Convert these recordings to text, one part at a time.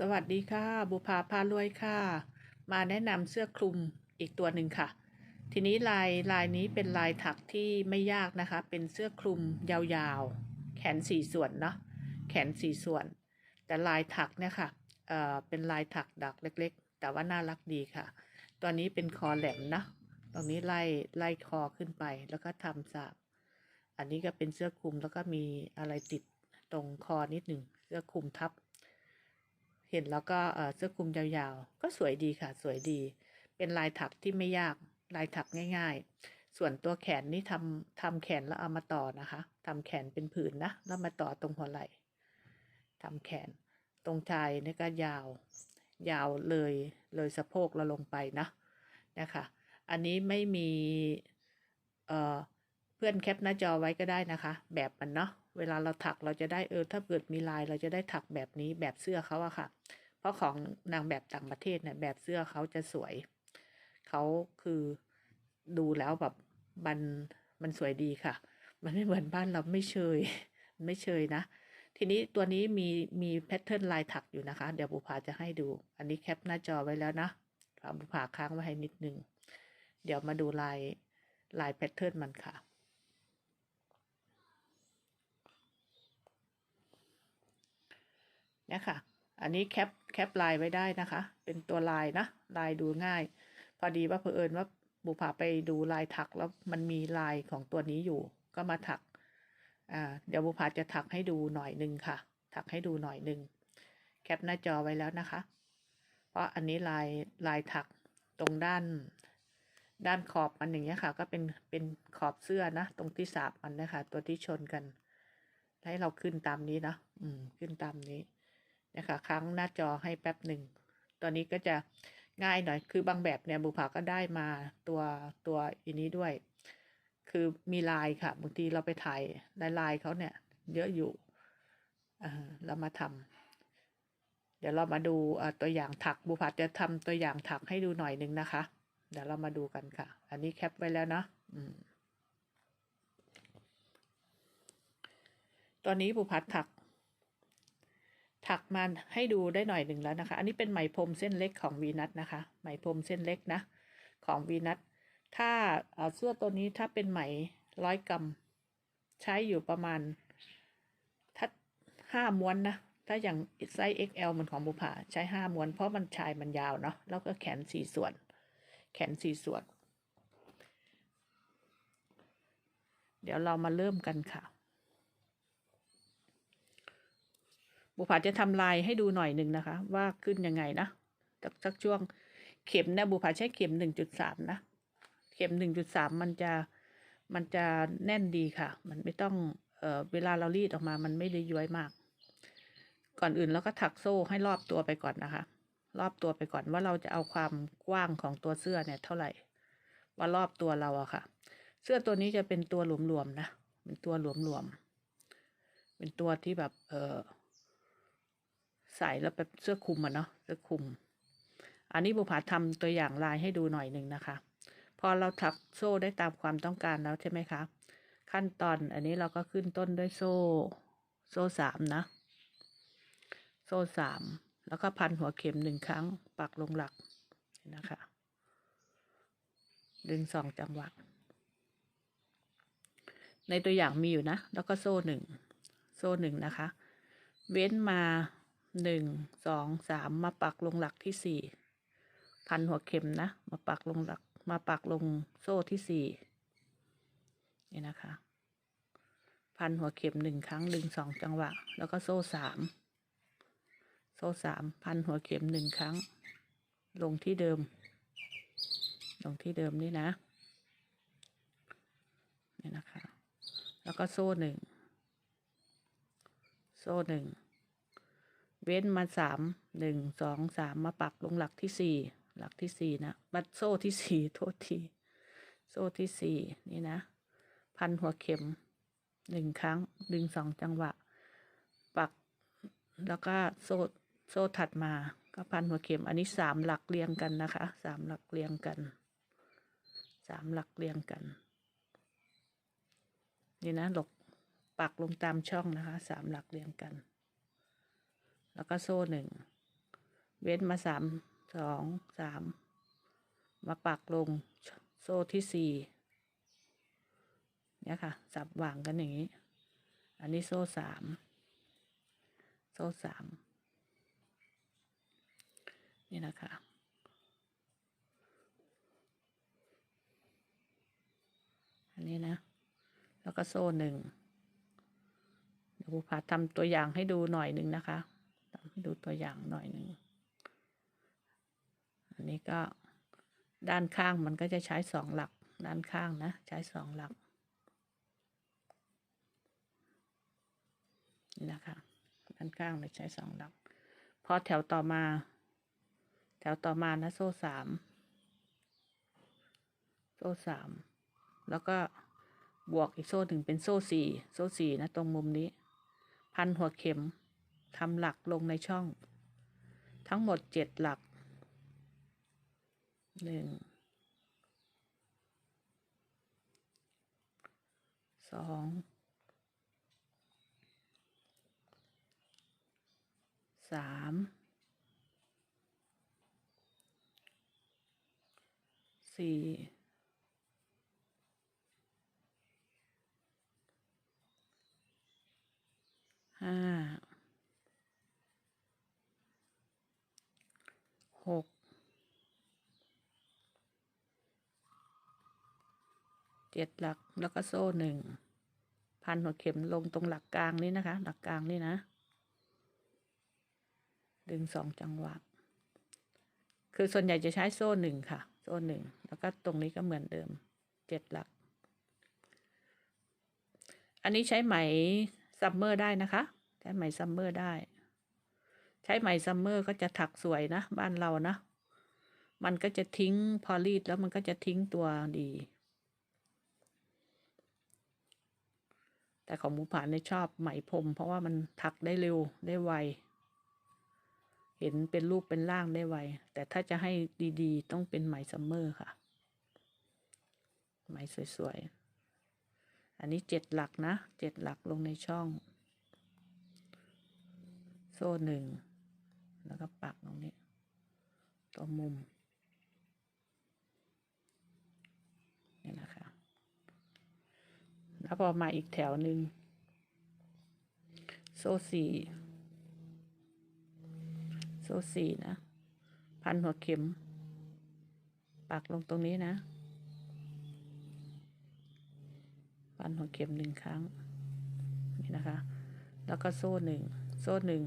สวัสดีค่ะบุภาพารวยค่ะ มาแนะนำเสื้อคลุมอีกตัวหนึ่งค่ะ ทีนี้ลายลายนี้เป็นลายถักที่ไม่ยากนะคะ เป็นเสื้อคลุมยาวๆ แขนสี่ส่วนเนาะแขนสี่ส่วน แต่ลายถักเนี่ยค่ะเอ่อเป็นลายถักดักเล็กๆ แต่ว่าน่ารักดีค่ะ ตัวนี้เป็นคอแหลมนะตรงนี้ไล่ไล่คอขึ้นไปแล้วก็ทำสาบอันนี้ก็เป็นเสื้อคลุมแล้วก็มีอะไรติดตรงคอนิดหนึ่งเสื้อคลุมทับ เห็นแล้วก็เสื้อคลุมยาวๆ ก็สวยดีค่ะ สวยดี เป็นลายถักที่ไม่ยากลายถักง่าย ๆ ส่วนตัวแขนนี่ทำทำแขนแล้วเอามาต่อนะคะทำแขนเป็นผืนนะแล้วมาต่อตรงหัวไหล่ทำแขนตรงชายนี่ก็ยาว ยาวเลยเลยสะโพกเราลงไปนะนะคะ อันนี้ไม่มีเเพื่อนแคปหน้าจอไว้ก็ได้นะคะ แบบมันเนาะ เวลาเราถักเราจะได้เออถ้าเกิดมีลายเราจะได้ถักแบบนี้แบบเสื้อเขาอะค่ะ เพราะของนางแบบต่างประเทศเนี่ยแบบเสื้อเขาจะสวยเขาคือดูแล้วแบบมันมันสวยดีค่ะ มันไม่เหมือนบ้านเราไม่เชยไม่เชยนะ ทีนี้ตัวนี้มีมีแพทเทิร์นลายถักอยู่นะคะ เดี๋ยวบุภาจะให้ดู อันนี้แคปหน้าจอไว้แล้วนะเอาบุภาค้างไว้ให้นิดนึง เดี๋ยวมาดูลายลายแพทเทิร์นมันค่ะ เนี่ยค่ะ อันนี้แคปแคปลายไว้ได้นะคะ เป็นตัวลายนะลายดูง่าย พอดีว่าเผอิญว่าบุภาไปดูลายถักแล้วมันมีลายของตัวนี้อยู่ ก็มาถักอ่าเดี๋ยวบุภาจะถักให้ดูหน่อยหนึ่งค่ะ ถักให้ดูหน่อยหนึ่งแคปหน้าจอไว้แล้วนะคะ เพราะอันนี้ลายลายถักตรงด้านด้านขอบมันอย่างเงี้ยค่ะ ก็เป็นเป็นขอบเสื้อนะตรงที่สาบมันนะคะตัวที่ชนกัน ให้เราขึ้นตามนี้นะอืมขึ้นตามนี้ นะคะค้างหน้าจอให้แป๊บหนึ่งตัวนี้ก็จะง่ายหน่อย คือบางแบบเนี่ยบุภาก็ได้มาตัวตัวอันนี้ด้วย คือมีลายค่ะบางทีเราไปถ่ายลายลายเขาเนี่ย เยอะอยู่อ่าเรามาทำเดี๋ยวเรามาดูตัวอย่างถักบุภาจะทำตัวอย่างถักให้ดูหน่อยหนึ่งนะคะ เดี๋ยวเรามาดูกันค่ะ อันนี้แคปไว้แล้วเนาะอืมตัวนี้บุพัดถัก ถักมาให้ดูได้หน่อยหนึ่งแล้วนะคะ อันนี้เป็นไหมพรมเส้นเล็กของวีนัทนะคะ ไหมพรมเส้นเล็กนะ ของวีนัทถ้าเสื้อตัวนี้ถ้าเป็นไหมร้อยกรัมใช้อยู่ประมาณถ้าห้าม้วนนะ ถ้าอย่างไซส์ XL มันของบุภาใช้ห้าม้วนเพราะมันชายมันยาวเนาะแล้วก็แขนสี่ส่วน แขนสี่ส่วน เดี๋ยวเรามาเริ่มกันค่ะ บุภาจะทำลายให้ดูหน่อยหนึ่งนะคะ ว่าขึ้นยังไงนะจากสักช่วงเข็มเนี่ยบุภาใช้เข็มหนึ่งจุดสามนะเข็มหนึ่งจุดสามมันจะมันจะแน่นดีค่ะ มันไม่ต้องเอ่อเวลาเรารีดออกมา มันไม่ได้ย้วยมาก ก่อนอื่นเราก็ถักโซ่ให้รอบตัวไปก่อนนะคะ รอบตัวไปก่อนว่าเราจะเอาความกว้างของตัวเสื้อเนี่ยเท่าไหร่ ว่ารอบตัวเราอะค่ะ เสื้อตัวนี้จะเป็นตัวหลวมๆนะ เป็นตัวหลวมๆ เป็นตัวที่แบบเออ ใส่แล้วแบบเสื้อคลุมอะเนาะเสื้อคลุม อันนี้บุภาทำตัวอย่างลายให้ดูหน่อยหนึ่งนะคะ พอเราถักโซ่ได้ตามความต้องการแล้วใช่ไหมคะ ขั้นตอนอันนี้เราก็ขึ้นต้นด้วยโซ่ โซ่สามนะ โซ่สามแล้วก็พันหัวเข็มหนึ่งครั้ง ปักลงหลักนะคะ ดึงสองจังหวะ ในตัวอย่างมีอยู่นะ แล้วก็โซ่หนึ่ง โซ่หนึ่งนะคะ เว้นมา หนึ่งสองสามมาปักลงหลักที่สี่พันหัวเข็มนะ มาปักลงหลัก มาปักลงโซ่ที่สี่นี่นะคะ พันหัวเข็มหนึ่งครั้งดึงสองจังหวะ แล้วก็โซ่สามโซ่สามพันหัวเข็มหนึ่งครั้ง ลงที่เดิม ลงที่เดิมนี่นะนี่นะคะ แล้วก็โซ่หนึ่งโซ่หนึ่ง เว้นมาสามหนึ่งสองสามมาปักลงหลักที่สี่หลักที่สี่นะบัดโซ่ที่สี่โทษทีโซ่ที่สี่นี่นะ พันหัวเข็มหนึ่งครั้งดึงสองจังหวะ ปักแล้วก็โซ่โซ่ถัดมาก็พันหัวเข็ม อันนี้สามหลักเรียงกันนะคะสามหลักเรียงกันสามหลักเรียงกัน นี่นะหลกปักลงตามช่องนะคะสามหลักเรียงกัน แล้วก็โซ่หนึ่ง เว้นมาสามสองสามมาปักลงโซ่ที่สี่เนี่ยค่ะ สับวางกันอย่างนี้ อันนี้โซ่สามโซ่สามนี่นะคะอันนี้นะ แล้วก็โซ่หนึ่งเดี๋ยวครูพาทำตัวอย่างให้ดูหน่อยหนึ่งนะคะ ดูตัวอย่างหน่อยหนึ่ง อันนี้ก็ด้านข้างมันก็จะใช้สองหลัก ด้านข้างนะ ใช้สองหลักนี่นะคะด้านข้างเลยใช้สองหลัก พอแถวต่อมา แถวต่อมานะโซ่สามโซ่สามแล้วก็บวกอีกโซ่หนึ่งเป็นโซ่สี่โซ่สี่นะ ตรงมุมนี้ พันหัวเข็ม ทำหลักลงในช่อง ทั้งหมดเจ็ดหลักหนึ่งสองสามสี่ห้า หกเจ็ดหลักแล้วก็โซ่หนึ่งพันหัวเข็มลงตรงหลักกลางนี้นะคะ หลักกลางนี่นะ ดึงสองจังหวะ คือส่วนใหญ่จะใช้โซ่หนึ่งค่ะ โซ่หนึ่งแล้วก็ตรงนี้ก็เหมือนเดิมเจ็ดหลัก อันนี้ใช้ไหมซัมเมอร์ได้นะคะ ใช้ไหมซัมเมอร์ได้ ใช้ไหมซัมเมอร์ก็จะถักสวยนะ บ้านเรานะ มันก็จะทิ้งพอรีดแล้วมันก็จะทิ้งตัวดี แต่ของหมูผานในยชอบไหมพรมเพราะว่ามันถักได้เร็วได้ไว เห็นเป็นรูปเป็นร่างได้ไว แต่ถ้าจะให้ดีๆ ต้องเป็นไหมซัมเมอร์ค่ะ ไหมสวยๆ อันนี้เจ็ดหลักนะเจ็ดหลักลงในช่องโซ่หนึ่ง แล้วก็ปักตรงนี้ตัวมุมนี่นะคะ แล้วพอมาอีกแถวหนึ่งโซ่สี่โซ่สี่นะ พันหัวเข็ม ปักลงตรงนี้นะ พันหัวเข็มหนึ่งครั้ง นี่นะคะ แล้วก็โซ่หนึ่งโซ่หนึ่ง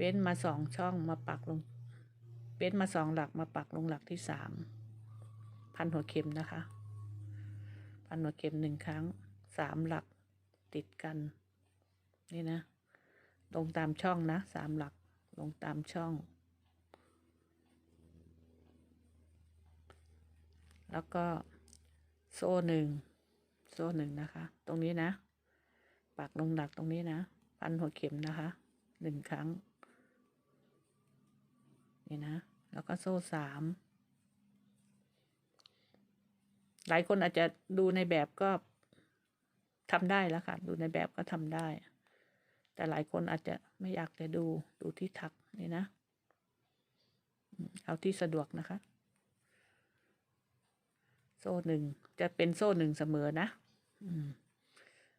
เว้นมาสองช่องมาปักลง เว้นมาสองหลักมาปักลงหลักที่สามพันหัวเข็มนะคะ พันหัวเข็มหนึ่งครั้งสามหลักติดกัน นี่นะ ลงตามช่องนะสามหลักลงตามช่อง แล้วก็โซ่หนึ่งโซ่หนึ่งนะคะ ตรงนี้นะ ปักลงหลักตรงนี้นะ พันหัวเข็มนะคะหนึ่งครั้ง นี่นะ แล้วก็โซ่สาม หลายคนอาจจะดูในแบบก็ทำได้แล้วค่ะ ดูในแบบก็ทำได้ แต่หลายคนอาจจะไม่อยากจะดู ดูที่ถักนี่นะ เอาที่สะดวกนะคะ โซ่หนึ่งจะเป็นโซ่หนึ่งเสมอนะ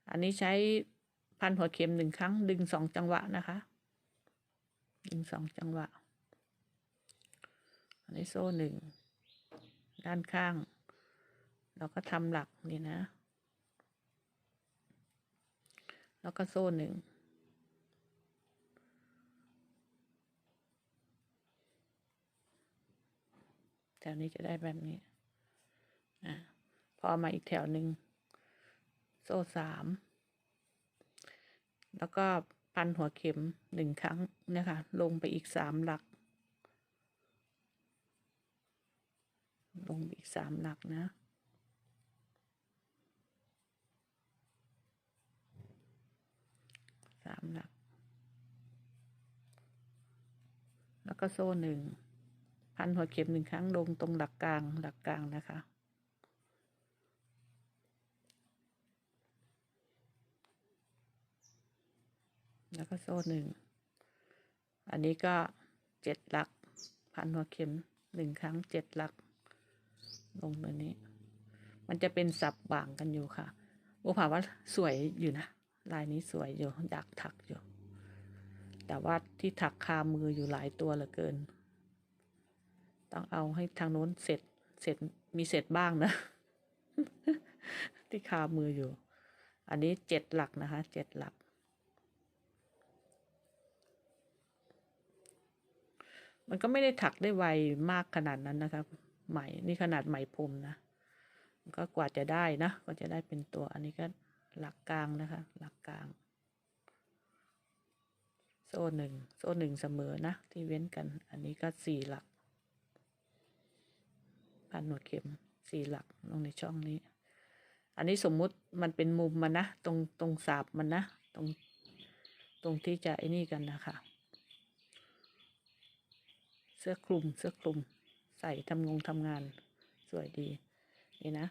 อันนี้ใช้พันหัวเข็มหนึ่งครั้ง ดึงสองจังหวะนะคะ ดึงสองจังหวะ อันนี้โซ่หนึ่ง ด้านข้าง เราก็ทำหลักนี่นะ แล้วก็โซ่หนึ่ง แถวนี้จะได้แบบนี้ อ่าพอมาอีกแถวหนึ่ง โซ่สาม แล้วก็พันหัวเข็มหนึ่งครั้งนี่ยค่ะลงไปอีกสามหลัก ลงอีกสามหลักนะสามหลัก แล้วก็โซ่หนึ่งพันหัวเข็มหนึ่งครั้งลงตรงหลักกลางหลักกลางนะคะ แล้วก็โซ่หนึ่ง อันนี้ก็เจ็ดหลัก พันหัวเข็มหนึ่งครั้งเจ็ดหลัก ลงตัวนี้ มันจะเป็นสับบ่างกันอยู่ค่ะโอ้ผ่าว่าสวยอยู่นะ ลายนี้สวยอยู่อยากถักอยู่ แต่ว่าที่ถักคามืออยู่หลายตัวเหลือเกิน ต้องเอาให้ทางโน้นเสร็จเสร็จมีเสร็จบ้างนะ ที่คามืออยู่ อันนี้เจ็ดหลักนะคะเจ็ดหลักมันก็ไม่ได้ถักได้ไวมากขนาดนั้นนะครับ ไหมนี่ขนาดไหมพรมนะก็กว่าจะได้นะก็จะได้เป็นตัวอันนี้ก็หลักกลางนะคะ หลักกลาง โซ่หนึ่งโซ่หนึ่งเสมอนะ ที่เว้นกัน อันนี้ก็สี่หลักพันหัวเข็มสี่หลักลงในช่องนี้ อันนี้สมมุติมันเป็นมุมมันนะ ตรงตรงสาบมันนะ ตรงตรงที่จะไอ้นี่กันนะคะ เสื้อคลุมเสื้อคลุม ใส่ทำงงทำงานสวยดี นี่นะ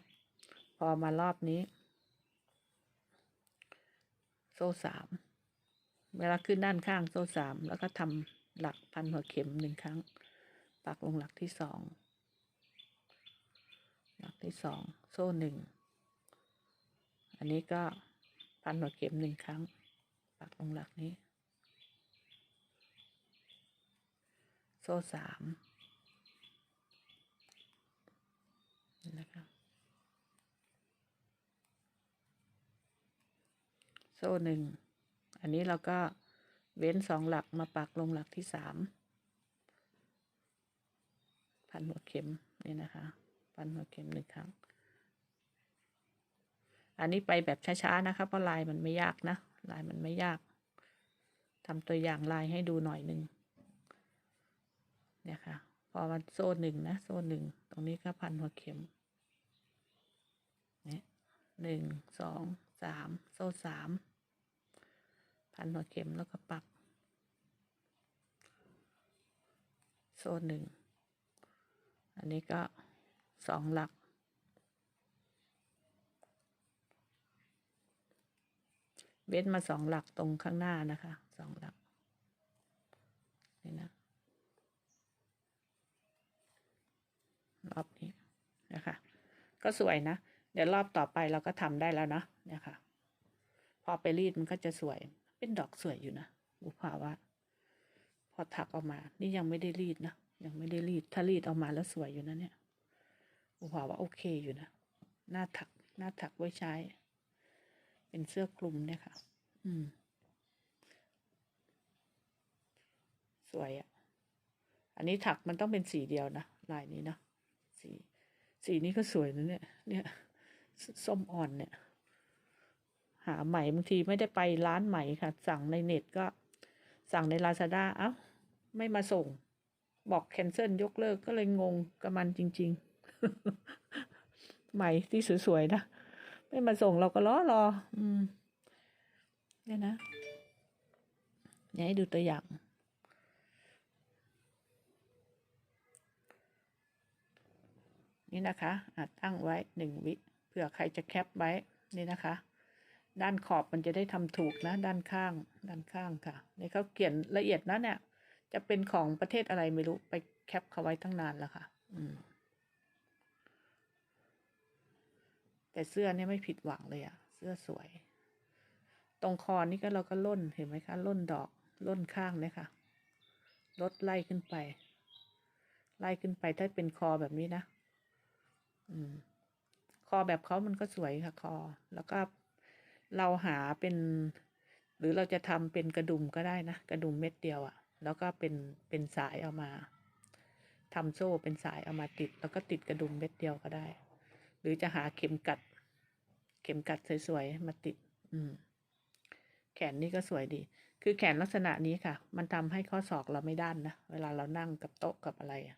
พอมารอบนี้ โซ่สามเวลาขึ้นด้านข้างโซ่สามแล้วก็ทำหลักพันหัวเข็มหนึ่งครั้ง ปักลงหลักที่สองหลักที่สองโซ่หนึ่งอันนี้ก็พันหัวเข็มหนึ่งครั้ง ปักลงหลักนี้ โซ่สาม นะคะโซ่หนึ่ง อันนี้เราก็เว้นสองหลักมาปักลงหลักที่สามพันหัวเข็มนี่นะคะ พันหัวเข็มหนึ่งครั้ง อันนี้ไปแบบช้าๆนะคะ เพราะลายมันไม่ยากนะ ลายมันไม่ยากทำตัวอย่างลายให้ดูหน่อยหนึ่งเนี่ยค่ะ พอมันโซ่หนึ่งนะ โซ่หนึ่ง ตรงนี้ก็พันหัวเข็ม หนึ่งสองสามโซ่สามพันหัวเข็มแล้วก็ปัก โซ่หนึ่งอันนี้ก็สองหลัก เว้นมาสองหลักตรงข้างหน้านะคะสองหลักนี่นะรอบนี้นะคะ ก็สวยนะ ดี๋ยวรอบต่อไปเราก็ทำได้แล้วนะเนี่ยค่ะ พอไปรีดมันก็จะสวย เป็นดอกสวยอยู่นะบุภาว่าพอถักออกมา นี่ยังไม่ได้รีดนะยังไม่ได้รีด ถ้ารีดออกมาแล้วสวยอยู่นะเนี่ยบุภาว่าโอเคอยู่นะหน้าถักหน้าถักไว้ใช้ เป็นเสื้อคลุมเนี่ยค่ะ อืม สวยอะ่ะ อันนี้ถักมันต้องเป็นสีเดียวนะลายนี้นะสีสีนี้ก็สวยนะเนี่ยเนี่ย ส้มอ่อนเนี่ย หาไหมบางทีไม่ได้ไปร้านไหมค่ะ สั่งในเน็ตก็ สั่งในลาซาด้าเอ้า ไม่มาส่ง บอกแคนเซิลยกเลิกก็เลยงงกับมันจริงๆไหมที่สวยๆนะ ไม่มาส่งเราก็รอรอ อืมเนี่ยนะเนี่ยให้ดูตัวอย่างนี่นะคะอาจตั้งไว้หนึ่งวิ ผื่อใครจะแคปไว้นี่นะคะ ด้านขอบมันจะได้ทำถูกนะ ด้านข้างด้านข้างค่ะนี่เขาเขียนละเอียดนะเนี่ย จะเป็นของประเทศอะไรไม่รู้ไปแคปเขาไว้ตั้งนานแล้วค่ะ อืม แต่เสื้อเนี่ยไม่ผิดหวังเลยอะเสื้อสวย ตรงคอนี่ก็เราก็ล่นเห็นไหมคะล่นดอกล่นข้างเนี่ยค่ะลดไล่ขึ้นไป ไล่ขึ้นไปถ้าเป็นคอแบบนี้นะ อืม คอแบบเขามันก็สวยค่ะคอ แล้วก็เราหาเป็น หรือเราจะทำเป็นกระดุมก็ได้นะ กระดุมเม็ดเดียวอะ่ะ แล้วก็เป็นเป็นสายเอามาทำโซ่เป็นสายเอามาติด แล้วก็ติดกระดุมเม็ดเดียวก็ได้ หรือจะหาเข็มกัด เข็มกัดสวยๆมาติด อืม แขนนี่ก็สวยดี คือแขนลักษณะนี้ค่ะ มันทำให้ข้อศอกเราไม่ด้านนะ เวลาเรานั่งกับโต๊ะกับอะไรอะ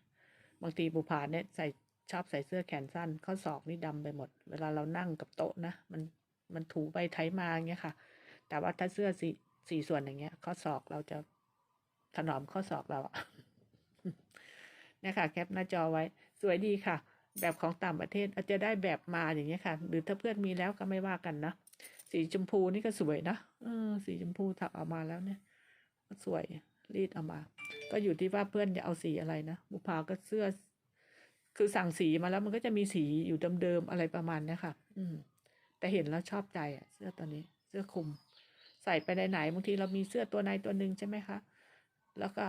บางทีบุพาเนี่ยใส่ ชอบใส่เสื้อแขนสั้น ข้อศอกนี่ดำไปหมด เวลาเรานั่งกับโต๊ะนะ มันมันถูไปไถมาอย่างเงี้ยค่ะ แต่ว่าถ้าเสื้อสีสีส่วนอย่างเงี้ย ข้อศอกเราจะถนอมข้อศอกเราอะเนี่ยค่ะแคปหน้าจอไว้ สวยดีค่ะ แบบของต่างประเทศอาจจะได้แบบมาอย่างเงี้ยค่ะ หรือถ้าเพื่อนมีแล้วก็ไม่ว่ากันนะสีชมพูนี่ก็สวยนะเออสีชมพูถักออกมาแล้วเนี่ยก็สวยรีดออกมา ก็อยู่ที่ว่าเพื่อนจะเอาสีอะไรนะบุพาก็เสื้อ คือสั่งสีมาแล้วมันก็จะมีสีอยู่เดิมๆอะไรประมาณเนี้ยค่ะ อืม แต่เห็นแล้วชอบใจอะ เสื้อตัวนี้ เสื้อคลุม ใส่ไปไหนๆบางทีเรามีเสื้อตัวในตัวหนึ่งใช่ไหมคะ แล้วก็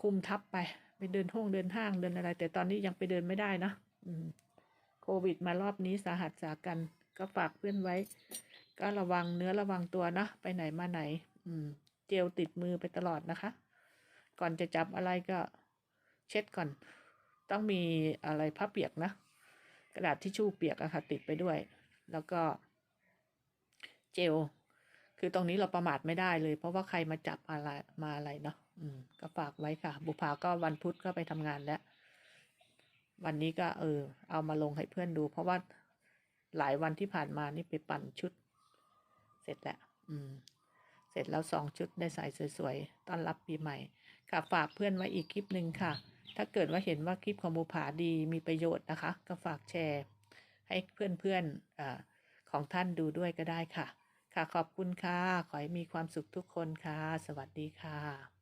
คลุมทับไป ไปเดินห้องเดินห้างเดินอะไร แต่ตอนนี้ยังไปเดินไม่ได้นะอืม โควิดมารอบนี้สาหัสสากันก็ฝากเพื่อนไว้ ก็ระวังเนื้อระวังตัวนะไปไหนมาไหน อืม เจลติดมือไปตลอดนะคะ ก่อนจะจับอะไรก็เช็ดก่อน ต้องมีอะไรผ้าเปียกนะ กระดาษทิชชู่เปียกอะค่ะติดไปด้วย แล้วก็เจล คือตรงนี้เราประมาทไม่ได้เลย เพราะว่าใครมาจับอะไรมาอะไรเนาะอืม ก็ฝากไว้ค่ะ บุพาก็วันพุธก็ไปทำงานแล้ว วันนี้ก็เออ เอามาลงให้เพื่อนดู เพราะว่าหลายวันที่ผ่านมานี่ไปปั่นชุด เสร็จแล้ว อืม เสร็จแล้วสองชุดได้ใส่สวยๆ ต้อนรับปีใหม่ ค่ะฝากเพื่อนไว้อีกคลิปหนึ่งค่ะ ถ้าเกิดว่าเห็นว่าคลิปของบุผาดีมีประโยชน์นะคะ ก็ฝากแชร์ ให้เพื่อนๆอของท่านดูด้วยก็ได้ค่ะ ค่ะขอบคุณค่ะ ขอให้มีความสุขทุกคนค่ะ สวัสดีค่ะ